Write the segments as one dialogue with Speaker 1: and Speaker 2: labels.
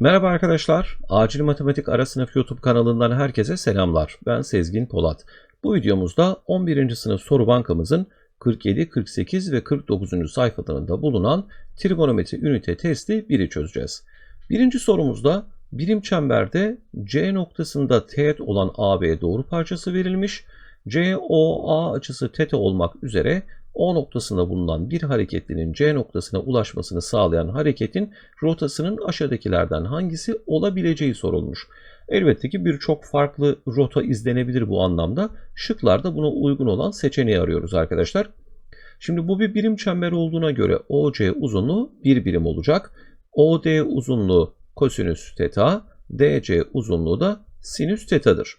Speaker 1: Merhaba arkadaşlar. Acil Matematik Ara Sınıf YouTube kanalından herkese selamlar. Ben Sezgin Polat. Bu videomuzda 11. sınıf soru bankamızın 47, 48 ve 49. sayfalarında bulunan trigonometri ünite testi 1'i çözeceğiz. Birinci sorumuzda birim çemberde C noktasında teğet olan AB doğru parçası verilmiş. COA açısı teta olmak üzere O noktasında bulunan bir hareketlinin C noktasına ulaşmasını sağlayan hareketin rotasının aşağıdakilerden hangisi olabileceği sorulmuş. Elbette ki birçok farklı rota izlenebilir bu anlamda. Şıklarda buna uygun olan seçeneği arıyoruz arkadaşlar. Şimdi bu bir birim çember olduğuna göre OC uzunluğu bir birim olacak. OD uzunluğu kosinüs teta, DC uzunluğu da sinüs tetadır.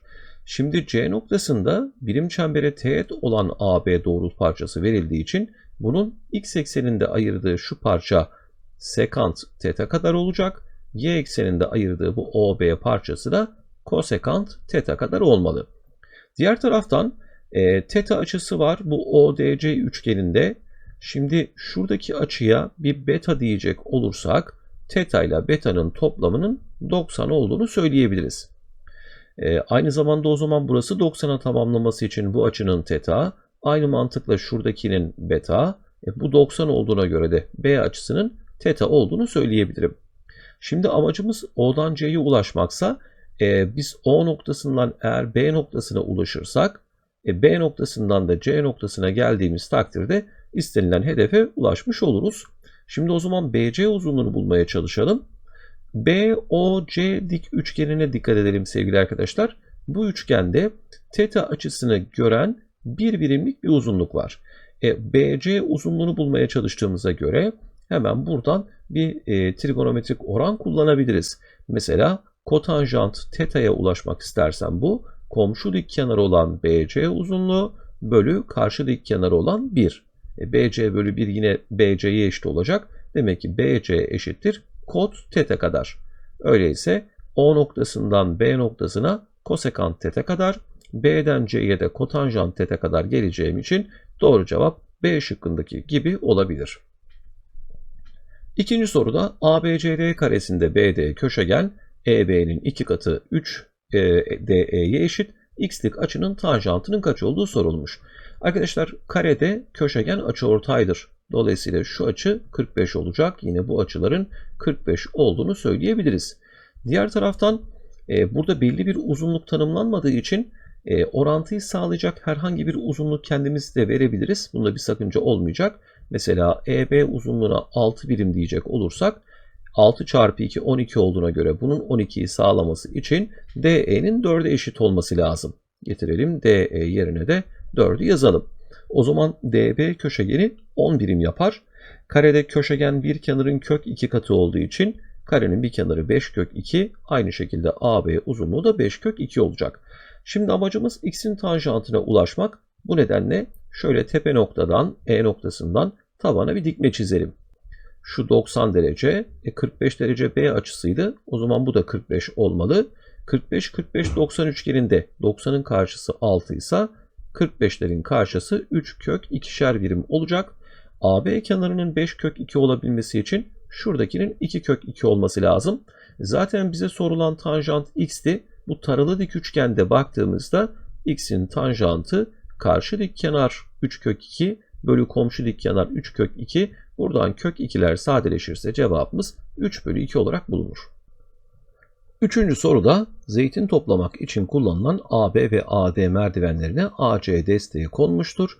Speaker 1: Şimdi C noktasında birim çembere teğet olan AB doğrult parçası verildiği için bunun x ekseninde ayırdığı şu parça sekant teta kadar olacak. Y ekseninde ayırdığı bu OB parçası da kosekant teta kadar olmalı. Diğer taraftan e, teta açısı var bu ODC üçgeninde. Şimdi şuradaki açıya bir beta diyecek olursak teta ile beta'nın toplamının 90 olduğunu söyleyebiliriz. E, aynı zamanda o zaman burası 90'a tamamlaması için bu açının teta, aynı mantıkla şuradakinin beta, e, bu 90 olduğuna göre de B açısının teta olduğunu söyleyebilirim. Şimdi amacımız O'dan C'ye ulaşmaksa e, biz O noktasından eğer B noktasına ulaşırsak e, B noktasından da C noktasına geldiğimiz takdirde istenilen hedefe ulaşmış oluruz. Şimdi o zaman BC uzunluğunu bulmaya çalışalım. BOC dik üçgenine dikkat edelim sevgili arkadaşlar. Bu üçgende teta açısını gören bir birimlik bir uzunluk var. E, BC uzunluğunu bulmaya çalıştığımıza göre hemen buradan bir e, trigonometrik oran kullanabiliriz. Mesela kotanjant teta'ya ulaşmak istersen bu komşu dik kenarı olan BC uzunluğu bölü karşı dik kenarı olan 1. E, BC bölü 1 yine BC'ye eşit olacak. Demek ki BC eşittir kot teta kadar. Öyleyse O noktasından B noktasına kosekant teta kadar, B'den C'ye de kotanjant teta kadar geleceğim için doğru cevap B şıkkındaki gibi olabilir. İkinci soruda ABCD karesinde BD köşegen EB'nin iki katı 3 e, DE'ye eşit x'lik açının tanjantının kaç olduğu sorulmuş. Arkadaşlar karede köşegen açıortaydır. Dolayısıyla şu açı 45 olacak. Yine bu açıların 45 olduğunu söyleyebiliriz. Diğer taraftan e, burada belli bir uzunluk tanımlanmadığı için e, orantıyı sağlayacak herhangi bir uzunluk kendimiz de verebiliriz. Bunda bir sakınca olmayacak. Mesela EB uzunluğuna 6 birim diyecek olursak 6 çarpı 2 12 olduğuna göre bunun 12'yi sağlaması için DE'nin 4'e eşit olması lazım. Getirelim DE yerine de 4'ü yazalım. O zaman DB köşegeni 10 birim yapar. Karede köşegen bir kenarın kök 2 katı olduğu için karenin bir kenarı 5 kök 2. Aynı şekilde AB uzunluğu da 5 kök 2 olacak. Şimdi amacımız x'in tanjantına ulaşmak. Bu nedenle şöyle tepe noktadan E noktasından tabana bir dikme çizelim. Şu 90 derece, e 45 derece B açısıydı. O zaman bu da 45 olmalı. 45 45 90 üçgeninde 90'ın karşısı 6 ise 45'lerin karşısı 3 kök 2'şer birim olacak. AB kenarının 5 kök 2 olabilmesi için şuradakinin 2 kök 2 olması lazım. Zaten bize sorulan tanjant x'ti. Bu taralı dik üçgende baktığımızda x'in tanjantı karşı dik kenar 3 kök 2 bölü komşu dik kenar 3 kök 2. Buradan kök 2'ler sadeleşirse cevabımız 3 bölü 2 olarak bulunur. Üçüncü soruda zeytin toplamak için kullanılan AB ve AD merdivenlerine AC desteği konmuştur.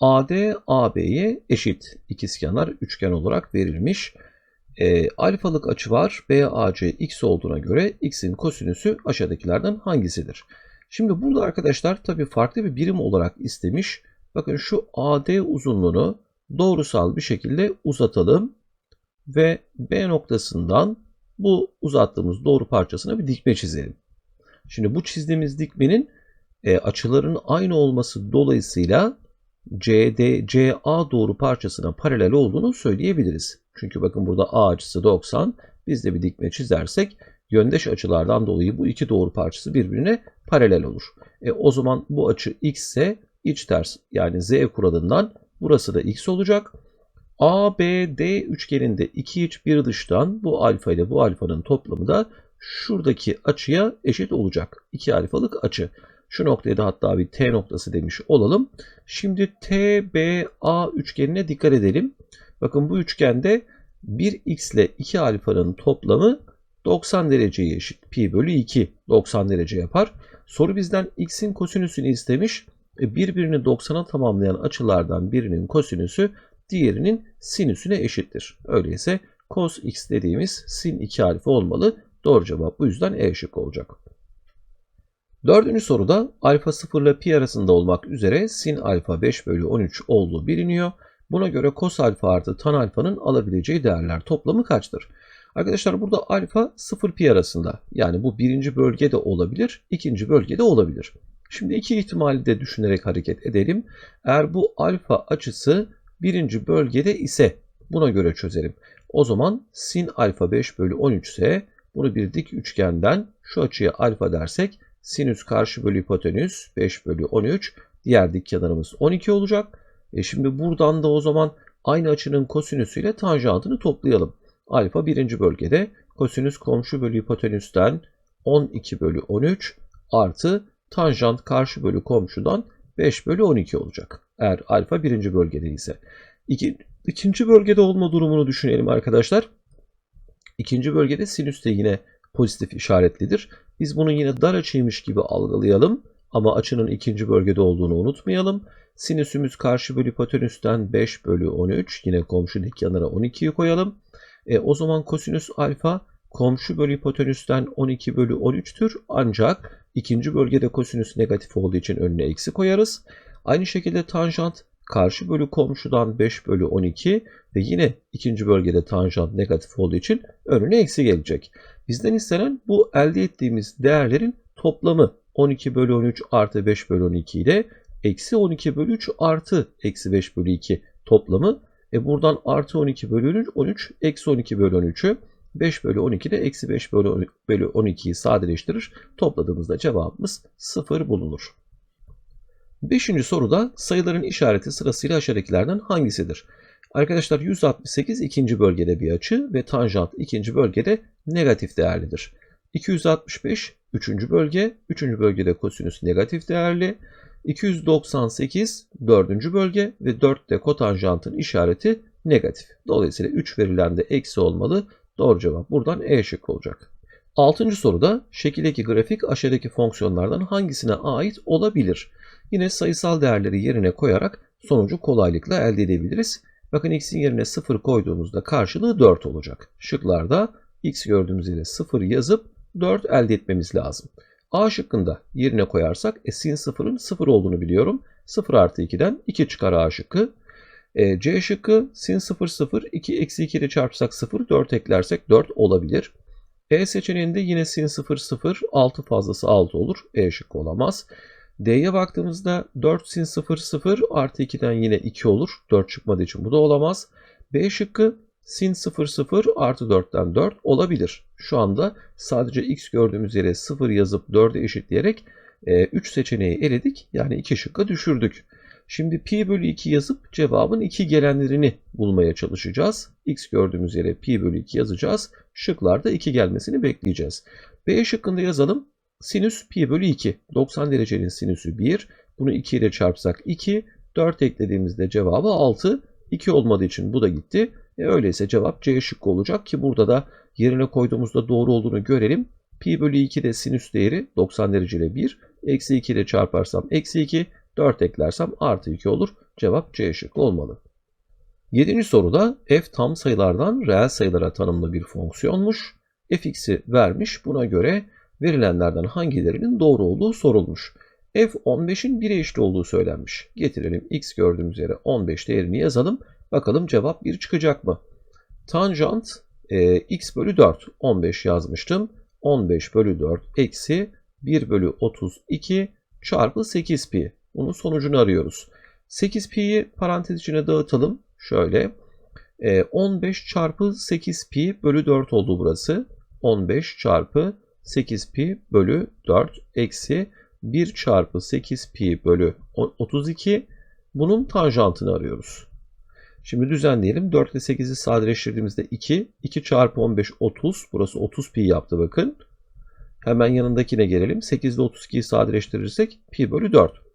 Speaker 1: AD AB'ye eşit ikizkenar üçgen olarak verilmiş. E, alfalık açı var. BAC x olduğuna göre x'in kosinüsü aşağıdakilerden hangisidir? Şimdi burada arkadaşlar tabii farklı bir birim olarak istemiş. Bakın şu AD uzunluğunu doğrusal bir şekilde uzatalım ve B noktasından bu uzattığımız doğru parçasına bir dikme çizelim. Şimdi bu çizdiğimiz dikmenin e, açıların aynı olması dolayısıyla CD, CA doğru parçasına paralel olduğunu söyleyebiliriz. Çünkü bakın burada A açısı 90. Biz de bir dikme çizersek yöndeş açılardan dolayı bu iki doğru parçası birbirine paralel olur. E, o zaman bu açı x ise iç ters yani z kuralından burası da x olacak. ABD üçgeninde iki iç bir dıştan bu alfa ile bu alfanın toplamı da şuradaki açıya eşit olacak. 2 alfalık açı. Şu noktaya da hatta bir T noktası demiş olalım. Şimdi TBA üçgenine dikkat edelim. Bakın bu üçgende 1x ile 2 alfanın toplamı 90 dereceye eşit. Pi bölü 2 90 derece yapar. Soru bizden x'in kosinüsünü istemiş. E, birbirini 90'a tamamlayan açılardan birinin kosinüsü diğerinin sinüsüne eşittir. Öyleyse cos x dediğimiz sin 2 alfa olmalı. Doğru cevap bu yüzden E şık olacak. Dördüncü soruda alfa 0 ile pi arasında olmak üzere sin alfa 5 bölü 13 olduğu biliniyor. Buna göre cos alfa artı tan alfanın alabileceği değerler toplamı kaçtır? Arkadaşlar burada alfa 0 pi arasında. Yani bu birinci bölgede olabilir, ikinci bölgede olabilir. Şimdi iki ihtimali de düşünerek hareket edelim. Eğer bu alfa açısı birinci bölgede ise buna göre çözelim. O zaman sin alfa 5 bölü 13 ise bunu bir dik üçgenden şu açıya alfa dersek sinüs karşı bölü hipotenüs 5 bölü 13 diğer dik kenarımız 12 olacak. E şimdi buradan da o zaman aynı açının kosinüsüyle tanjantını toplayalım. Alfa birinci bölgede kosinüs komşu bölü hipotenüsten 12 bölü 13 artı tanjant karşı bölü komşudan 5 bölü 12 olacak. Eğer alfa birinci bölgede ise. İki, ikinci bölgede olma durumunu düşünelim arkadaşlar. İkinci bölgede sinüs de yine pozitif işaretlidir. Biz bunu yine dar açıymış gibi algılayalım ama açının ikinci bölgede olduğunu unutmayalım. Sinüsümüz karşı bölü hipotenüsten 5 bölü 13 yine komşu dik yanlara 12'yi koyalım. E, o zaman kosinüs alfa komşu bölü hipotenüsten 12 bölü 13'tür ancak ikinci bölgede kosinüs negatif olduğu için önüne eksi koyarız. Aynı şekilde tanjant karşı bölü komşudan 5 bölü 12 ve yine ikinci bölgede tanjant negatif olduğu için önüne eksi gelecek. Bizden istenen bu elde ettiğimiz değerlerin toplamı 12 bölü 13 artı 5 bölü 12 ile eksi 12 bölü 3 artı eksi 5 bölü 2 toplamı. E buradan artı 12 bölü 13 eksi 12 bölü 13'ü 5 bölü 12 de eksi 5 bölü 12'yi sadeleştirir. Topladığımızda cevabımız 0 bulunur. Beşinci soruda sayıların işareti sırasıyla aşağıdakilerden hangisidir? Arkadaşlar 168 ikinci bölgede bir açı ve tanjant ikinci bölgede negatif değerlidir. 265 üçüncü bölge, üçüncü bölgede kosinüs negatif değerli. 298 dördüncü bölge ve 4 de kotanjantın işareti negatif. Dolayısıyla 3 verilen de eksi olmalı. Doğru cevap buradan E şık olacak. Altıncı soruda şekildeki grafik aşağıdaki fonksiyonlardan hangisine ait olabilir? Yine sayısal değerleri yerine koyarak sonucu kolaylıkla elde edebiliriz. Bakın x'in yerine 0 koyduğumuzda karşılığı 4 olacak. Şıklarda x gördüğümüz yere 0 yazıp 4 elde etmemiz lazım. A şıkkında yerine koyarsak e, sin 0'ın 0 olduğunu biliyorum. 0 artı 2'den 2 çıkar A şıkkı. E, C şıkkı sin 0 0 2 eksi 2 ile çarpsak 0 4 eklersek 4 olabilir. E seçeneğinde yine sin 0 0 6 fazlası 6 olur. E şıkkı olamaz. D'ye baktığımızda 4 sin 0 0 artı 2'den yine 2 olur. 4 çıkmadığı için bu da olamaz. B şıkkı sin 0 0 artı 4'ten 4 olabilir. Şu anda sadece x gördüğümüz yere 0 yazıp 4'e eşitleyerek 3 e, seçeneği eledik. Yani 2 şıkka düşürdük. Şimdi pi bölü 2 yazıp cevabın 2 gelenlerini bulmaya çalışacağız. x gördüğümüz yere pi bölü 2 yazacağız. Şıklarda 2 gelmesini bekleyeceğiz. B şıkkında yazalım. Sinüs pi bölü 2. 90 derecenin sinüsü 1. Bunu 2 ile çarpsak 2. 4 eklediğimizde cevabı 6. 2 olmadığı için bu da gitti. E öyleyse cevap C şıkkı olacak ki burada da yerine koyduğumuzda doğru olduğunu görelim. Pi bölü 2 de sinüs değeri 90 derece ile 1. Eksi 2 ile çarparsam eksi 2. 4 eklersem artı 2 olur. Cevap C şıkkı olmalı. 7. soruda f tam sayılardan reel sayılara tanımlı bir fonksiyonmuş. fx'i vermiş. Buna göre verilenlerden hangilerinin doğru olduğu sorulmuş. f 15'in 1'e eşit olduğu söylenmiş. Getirelim x gördüğümüz yere 15 değerini yazalım. Bakalım cevap 1 çıkacak mı? Tanjant e, x bölü 4 15 yazmıştım. 15 bölü 4 eksi 1 bölü 32 çarpı 8 pi. Bunun sonucunu arıyoruz. 8 pi'yi parantez içine dağıtalım. Şöyle 15 e, çarpı 8 pi bölü 4 oldu burası. 15 çarpı 8 pi bölü 4 eksi 1 çarpı 8 pi bölü 32 bunun tanjantını arıyoruz. Şimdi düzenleyelim. 4 ile 8'i sadeleştirdiğimizde 2. 2 çarpı 15 30. Burası 30 pi yaptı bakın. Hemen yanındakine gelelim. 8 ile 32'yi sadeleştirirsek pi bölü 4.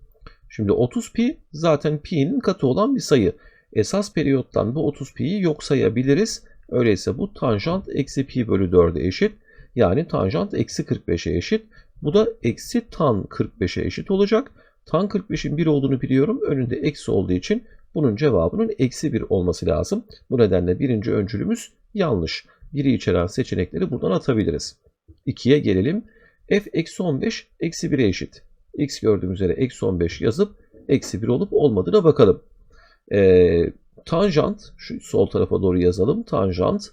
Speaker 1: Şimdi 30 pi zaten pi'nin katı olan bir sayı. Esas periyottan bu 30 pi'yi yok sayabiliriz. Öyleyse bu tanjant eksi pi bölü 4'e eşit. Yani tanjant eksi 45'e eşit. Bu da eksi tan 45'e eşit olacak. Tan 45'in 1 olduğunu biliyorum. Önünde eksi olduğu için bunun cevabının eksi 1 olması lazım. Bu nedenle birinci öncülümüz yanlış. 1'i içeren seçenekleri buradan atabiliriz. 2'ye gelelim. f eksi 15 eksi 1'e eşit. X gördüğüm üzere eksi 15 yazıp eksi 1 olup olmadığına bakalım. Ee, tanjant, şu sol tarafa doğru yazalım. Tanjant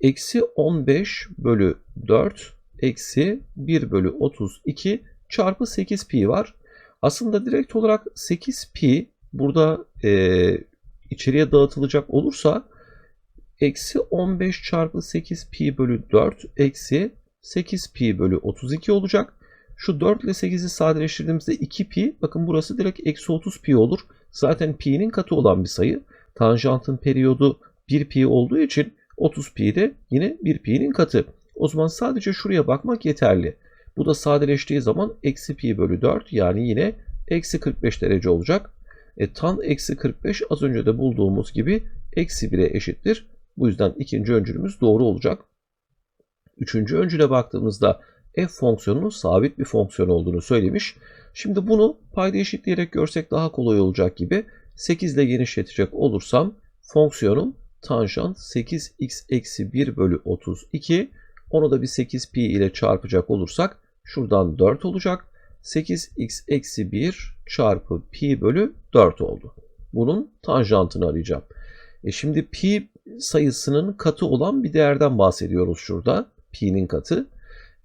Speaker 1: eksi 15 bölü 4 eksi 1 bölü 32 çarpı 8 pi var. Aslında direkt olarak 8 pi burada e, içeriye dağıtılacak olursa eksi 15 çarpı 8 pi bölü 4 eksi 8 pi bölü 32 olacak. Şu 4 ile 8'i sadeleştirdiğimizde 2 pi. Bakın burası direkt eksi 30 pi olur. Zaten pi'nin katı olan bir sayı. Tanjantın periyodu 1 pi olduğu için 30 pi de yine 1 pi'nin katı. O zaman sadece şuraya bakmak yeterli. Bu da sadeleştiği zaman eksi pi bölü 4 yani yine eksi 45 derece olacak. E, tan eksi 45 az önce de bulduğumuz gibi eksi 1'e eşittir. Bu yüzden ikinci öncülümüz doğru olacak. Üçüncü öncüle baktığımızda f fonksiyonunun sabit bir fonksiyon olduğunu söylemiş. Şimdi bunu payda eşitleyerek görsek daha kolay olacak gibi 8 ile genişletecek olursam fonksiyonum tanjant 8x eksi 1 bölü 32 onu da bir 8 pi ile çarpacak olursak şuradan 4 olacak. 8x eksi 1 çarpı pi bölü 4 oldu. Bunun tanjantını arayacağım. E şimdi pi sayısının katı olan bir değerden bahsediyoruz şurada. Pi'nin katı.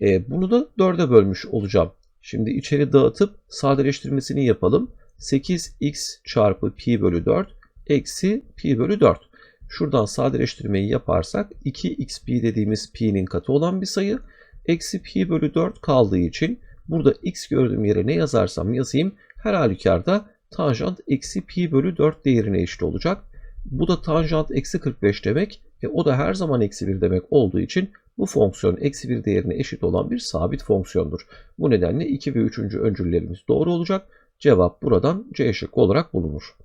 Speaker 1: E bunu da 4'e bölmüş olacağım. Şimdi içeri dağıtıp sadeleştirmesini yapalım. 8x çarpı pi bölü 4 eksi pi bölü 4. Şuradan sadeleştirmeyi yaparsak 2xp dediğimiz pi'nin katı olan bir sayı. Eksi pi bölü 4 kaldığı için burada x gördüğüm yere ne yazarsam yazayım her halükarda tanjant eksi pi bölü 4 değerine eşit olacak. Bu da tanjant eksi 45 demek. E, o da her zaman eksi 1 demek olduğu için bu fonksiyon eksi 1 değerine eşit olan bir sabit fonksiyondur. Bu nedenle 2 ve 3. öncüllerimiz doğru olacak. Cevap buradan C şıkkı olarak bulunur.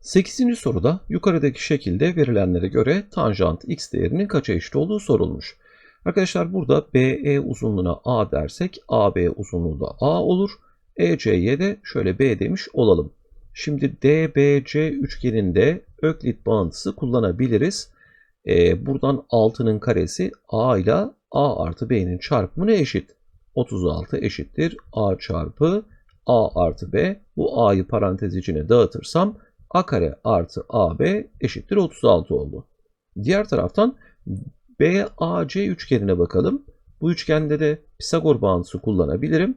Speaker 1: 8. soruda yukarıdaki şekilde verilenlere göre tanjant x değerinin kaça eşit olduğu sorulmuş. Arkadaşlar burada BE uzunluğuna A dersek AB uzunluğu da A olur. EC'ye de şöyle B demiş olalım. Şimdi DBC üçgeninde Öklit bağıntısı kullanabiliriz. Ee, buradan 6'nın karesi A ile A artı B'nin çarpımına eşit. 36 eşittir A çarpı A artı B. Bu A'yı parantez içine dağıtırsam A kare artı AB eşittir 36 oldu. Diğer taraftan BAC üçgenine bakalım. Bu üçgende de Pisagor bağıntısı kullanabilirim.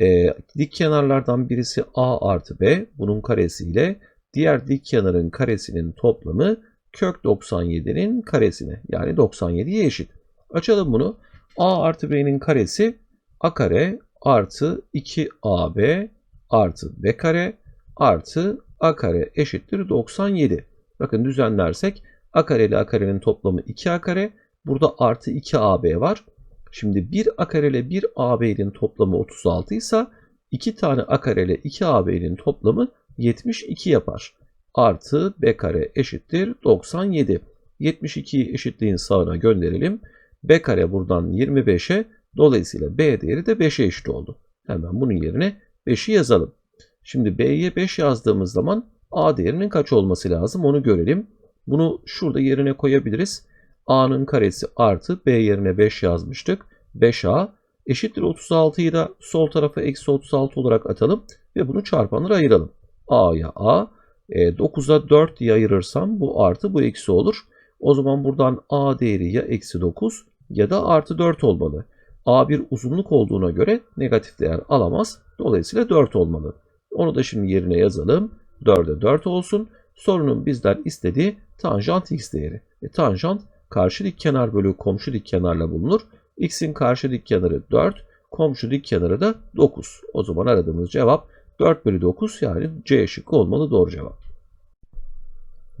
Speaker 1: E, dik kenarlardan birisi A artı B. Bunun karesiyle diğer dik kenarın karesinin toplamı kök 97'nin karesine yani 97'ye eşit. Açalım bunu. A artı B'nin karesi A kare artı 2AB artı B kare artı A kare eşittir 97. Bakın düzenlersek A kare ile A karenin toplamı 2A kare. Burada artı 2AB var. Şimdi 1 A kare ile 1 AB'nin toplamı 36 ise 2 tane A kare ile 2 AB'nin toplamı 72 yapar. Artı B kare eşittir 97. 72'yi eşitliğin sağına gönderelim. B kare buradan 25'e dolayısıyla B değeri de 5'e eşit oldu. Hemen bunun yerine 5'i yazalım. Şimdi B'ye 5 yazdığımız zaman A değerinin kaç olması lazım onu görelim. Bunu şurada yerine koyabiliriz. A'nın karesi artı B yerine 5 yazmıştık. 5A eşittir 36'yı da sol tarafa eksi 36 olarak atalım ve bunu çarpanlara ayıralım. A'ya A, e, 9'a 4 diye ayırırsam bu artı bu eksi olur. O zaman buradan A değeri ya eksi 9 ya da artı 4 olmalı. A bir uzunluk olduğuna göre negatif değer alamaz. Dolayısıyla 4 olmalı. Onu da şimdi yerine yazalım. 4'e 4 olsun. Sorunun bizden istediği tanjant x değeri. E, tanjant karşı dik kenar bölü komşu dik kenarla bulunur. X'in karşı dik kenarı 4, komşu dik kenarı da 9. O zaman aradığımız cevap 4 bölü 9 yani C şıkkı olmalı doğru cevap.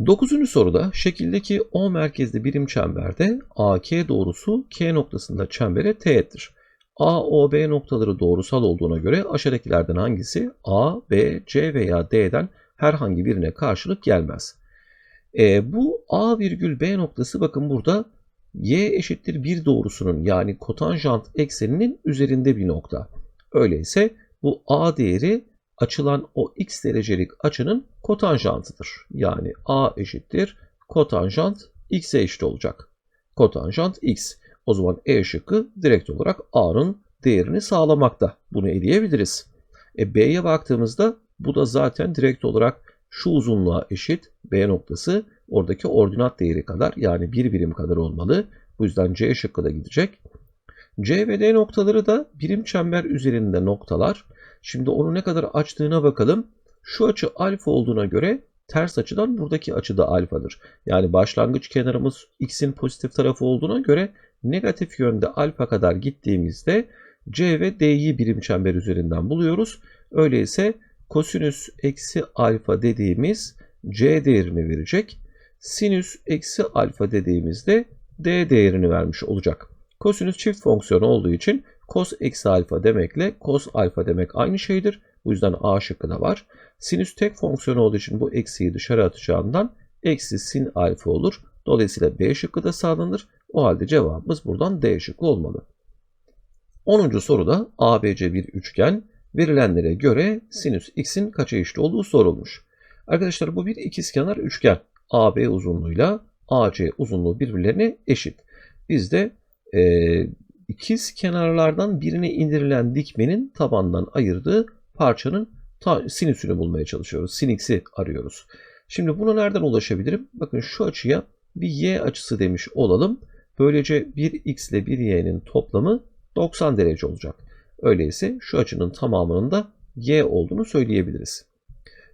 Speaker 1: Dokuzuncu soruda şekildeki O merkezli birim çemberde AK doğrusu K noktasında çembere teğettir. A, O, B noktaları doğrusal olduğuna göre aşağıdakilerden hangisi A, B, C veya D'den herhangi birine karşılık gelmez? E, bu A virgül B noktası bakın burada Y eşittir 1 doğrusunun yani kotanjant ekseninin üzerinde bir nokta. Öyleyse bu A değeri açılan o x derecelik açının kotanjantıdır. Yani A eşittir kotanjant x'e eşit olacak. Kotanjant x. O zaman E şıkkı direkt olarak A'nın değerini sağlamakta. Bunu eleyebiliriz. E B'ye baktığımızda bu da zaten direkt olarak şu uzunluğa eşit B noktası oradaki ordinat değeri kadar yani bir birim kadar olmalı. Bu yüzden C şıkkı da gidecek. C ve D noktaları da birim çember üzerinde noktalar. Şimdi onu ne kadar açtığına bakalım. Şu açı alfa olduğuna göre ters açıdan buradaki açı da alfadır. Yani başlangıç kenarımız x'in pozitif tarafı olduğuna göre negatif yönde alfa kadar gittiğimizde C ve D'yi birim çember üzerinden buluyoruz. Öyleyse kosinüs eksi alfa dediğimiz C değerini verecek. Sinüs eksi alfa dediğimizde D değerini vermiş olacak. Kosinüs çift fonksiyon olduğu için cos eksi alfa demekle cos alfa demek aynı şeydir. Bu yüzden A şıkkı da var. Sinüs tek fonksiyon olduğu için bu eksiyi dışarı atacağından eksi sin alfa olur. Dolayısıyla B şıkkı da sağlanır. O halde cevabımız buradan D şıkkı olmalı. 10. soruda ABC bir üçgen verilenlere göre sinüs x'in kaça eşit olduğu sorulmuş. Arkadaşlar bu bir ikizkenar üçgen. AB uzunluğuyla AC uzunluğu birbirlerine eşit. Biz de e, ikiz kenarlardan birine indirilen dikmenin tabandan ayırdığı parçanın sinüsünü bulmaya çalışıyoruz. Sin x'i arıyoruz. Şimdi buna nereden ulaşabilirim? Bakın şu açıya bir y açısı demiş olalım. Böylece bir x ile bir y'nin toplamı 90 derece olacak. Öyleyse şu açının tamamının da y olduğunu söyleyebiliriz.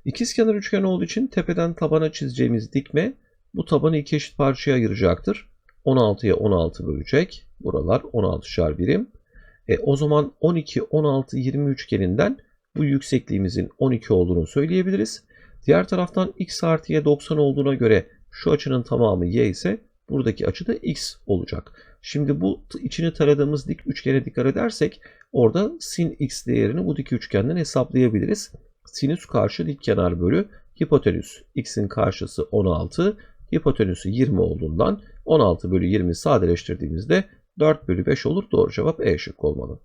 Speaker 1: İkizkenar üçgen olduğu için tepeden tabana çizeceğimiz dikme bu tabanı iki eşit parçaya ayıracaktır. 16'ya 16 bölecek. Buralar 16'şar birim. E, o zaman 12, 16, 20 üçgeninden bu yüksekliğimizin 12 olduğunu söyleyebiliriz. Diğer taraftan x artı y 90 olduğuna göre şu açının tamamı y ise buradaki açı da x olacak. Şimdi bu içini taradığımız dik üçgene dikkat edersek orada sin x değerini bu dik üçgenden hesaplayabiliriz. Sinüs karşı dik kenar bölü hipotenüs. x'in karşısı 16, hipotenüsü 20 olduğundan 16 bölü 20 sadeleştirdiğimizde 4 bölü 5 olur. Doğru cevap E şık olmalı.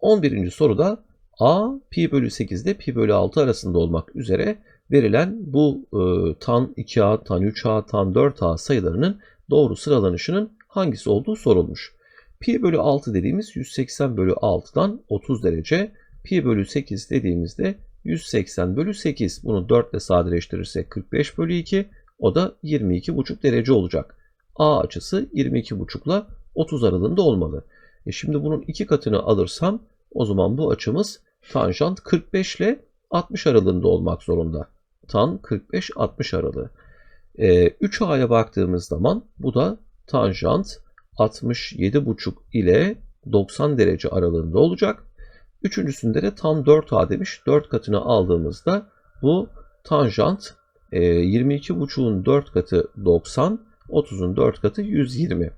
Speaker 1: 11. soruda A pi bölü 8 ile pi bölü 6 arasında olmak üzere verilen bu e, tan 2A, tan 3A, tan 4A sayılarının doğru sıralanışının hangisi olduğu sorulmuş. Pi bölü 6 dediğimiz 180 bölü 6'dan 30 derece. Pi bölü 8 dediğimizde 180 bölü 8. Bunu 4 ile sadeleştirirsek 45 bölü 2. O da 22,5 derece olacak. A açısı 22,5 ile 30 aralığında olmalı. E şimdi bunun iki katını alırsam o zaman bu açımız tanjant 45 ile 60 aralığında olmak zorunda. Tan 45-60 aralığı. E, 3A'ya baktığımız zaman bu da tanjant 67,5 ile 90 derece aralığında olacak. Üçüncüsünde de tam 4A demiş. 4 katını aldığımızda bu tanjant 22,5'un 4 katı 90, 30'un 4 katı 120.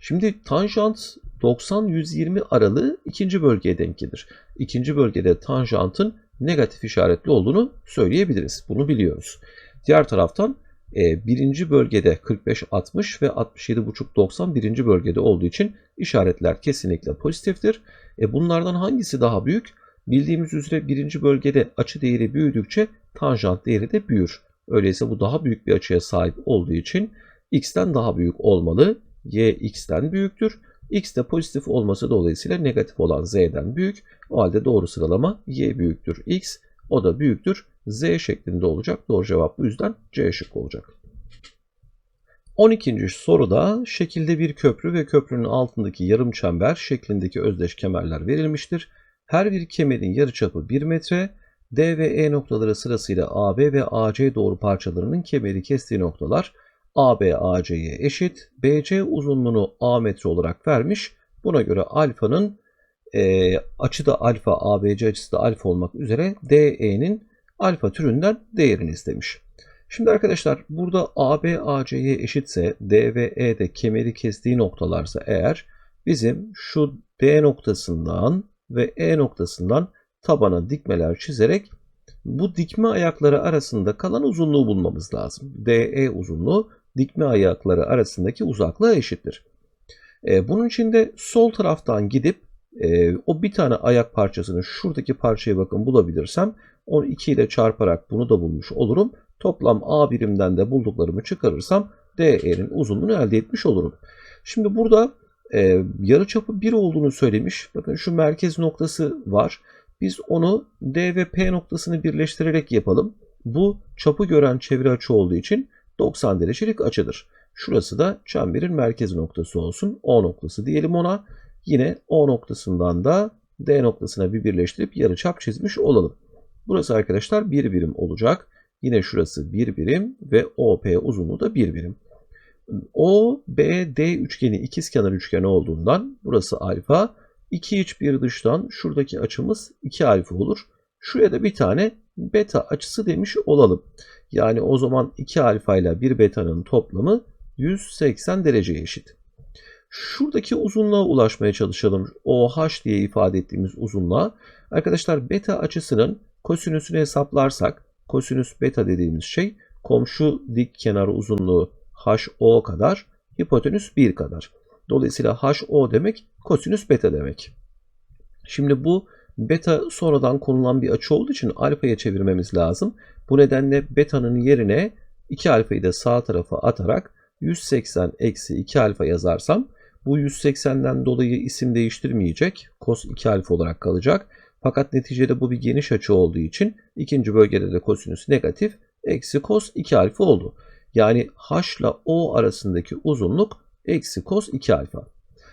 Speaker 1: Şimdi tanjant 90-120 aralığı ikinci bölgeye denk gelir. İkinci bölgede tanjantın negatif işaretli olduğunu söyleyebiliriz. Bunu biliyoruz. Diğer taraftan e, birinci bölgede 45-60 ve 67,5-90 birinci bölgede olduğu için işaretler kesinlikle pozitiftir. E, bunlardan hangisi daha büyük? Bildiğimiz üzere birinci bölgede açı değeri büyüdükçe tanjant değeri de büyür. Öyleyse bu daha büyük bir açıya sahip olduğu için x'ten daha büyük olmalı. y x'ten büyüktür. x de pozitif olması dolayısıyla negatif olan z'den büyük. O halde doğru sıralama y büyüktür x. O da büyüktür z şeklinde olacak. Doğru cevap bu yüzden C şık olacak. 12. soruda şekilde bir köprü ve köprünün altındaki yarım çember şeklindeki özdeş kemerler verilmiştir. Her bir kemerin yarıçapı 1 metre, D ve E noktaları sırasıyla AB ve AC doğru parçalarının kemeri kestiği noktalar AB AC'ye eşit. BC uzunluğunu A metre olarak vermiş. Buna göre alfanın e, açı da alfa, ABC açısı da alfa olmak üzere DE'nin alfa türünden değerini istemiş. Şimdi arkadaşlar burada AB AC'ye eşitse D ve E de kemeri kestiği noktalarsa eğer bizim şu D noktasından ve E noktasından tabana dikmeler çizerek bu dikme ayakları arasında kalan uzunluğu bulmamız lazım. DE uzunluğu dikme ayakları arasındaki uzaklığa eşittir. E, bunun için de sol taraftan gidip e, o bir tane ayak parçasını şuradaki parçaya bakın bulabilirsem onu 2 ile çarparak bunu da bulmuş olurum. Toplam A birimden de bulduklarımı çıkarırsam DE'nin uzunluğunu elde etmiş olurum. Şimdi burada e, yarıçapı 1 olduğunu söylemiş. Bakın şu merkez noktası var. Biz onu D ve P noktasını birleştirerek yapalım. Bu çapı gören çevre açı olduğu için 90 derecelik açıdır. Şurası da çemberin merkez noktası olsun. O noktası diyelim ona. Yine O noktasından da D noktasına bir birleştirip yarıçap çizmiş olalım. Burası arkadaşlar bir birim olacak. Yine şurası bir birim ve OP uzunluğu da bir birim. OBD üçgeni ikizkenar üçgeni olduğundan burası alfa. 2 iç bir dıştan şuradaki açımız 2 alfa olur. Şuraya da bir tane beta açısı demiş olalım. Yani o zaman 2 alfa ile 1 beta'nın toplamı 180 dereceye eşit. Şuradaki uzunluğa ulaşmaya çalışalım. OH diye ifade ettiğimiz uzunluğa. Arkadaşlar beta açısının kosinüsünü hesaplarsak kosinüs beta dediğimiz şey komşu dik kenar uzunluğu HO kadar, hipotenüs 1 kadar. Dolayısıyla HO demek kosinüs beta demek. Şimdi bu beta sonradan konulan bir açı olduğu için alfaya çevirmemiz lazım. Bu nedenle beta'nın yerine 2 alfayı da sağ tarafa atarak 180 eksi 2 alfa yazarsam bu 180'den dolayı isim değiştirmeyecek. Cos 2 alfa olarak kalacak. Fakat neticede bu bir geniş açı olduğu için ikinci bölgede de kosinüs negatif eksi cos 2 alfa oldu. Yani h ile o arasındaki uzunluk eksi cos 2 alfa.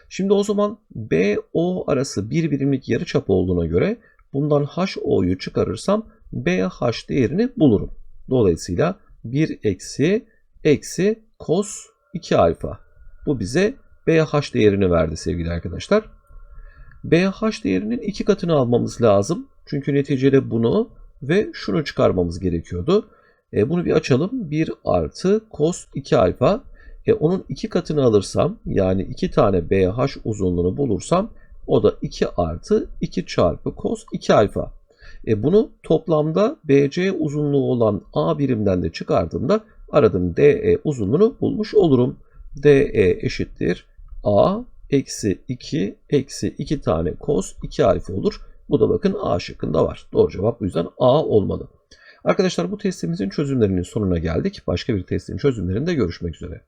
Speaker 1: Şimdi o zaman BO arası bir birimlik yarıçap olduğuna göre bundan HO'yu çıkarırsam BH değerini bulurum. Dolayısıyla 1 eksi eksi cos 2 alfa. Bu bize BH değerini verdi sevgili arkadaşlar. BH değerinin iki katını almamız lazım. Çünkü neticede bunu ve şunu çıkarmamız gerekiyordu. E, bunu bir açalım. 1 artı cos 2 alfa. E, onun iki katını alırsam yani iki tane BH uzunluğunu bulursam o da 2 artı 2 çarpı cos 2 alfa. E, bunu toplamda BC uzunluğu olan A birimden de çıkardığımda aradığım DE uzunluğunu bulmuş olurum. DE eşittir A eksi 2 eksi 2 tane cos 2 alfa olur. Bu da bakın A şıkkında var. Doğru cevap bu yüzden A olmalı. Arkadaşlar bu testimizin çözümlerinin sonuna geldik. Başka bir testin çözümlerinde görüşmek üzere.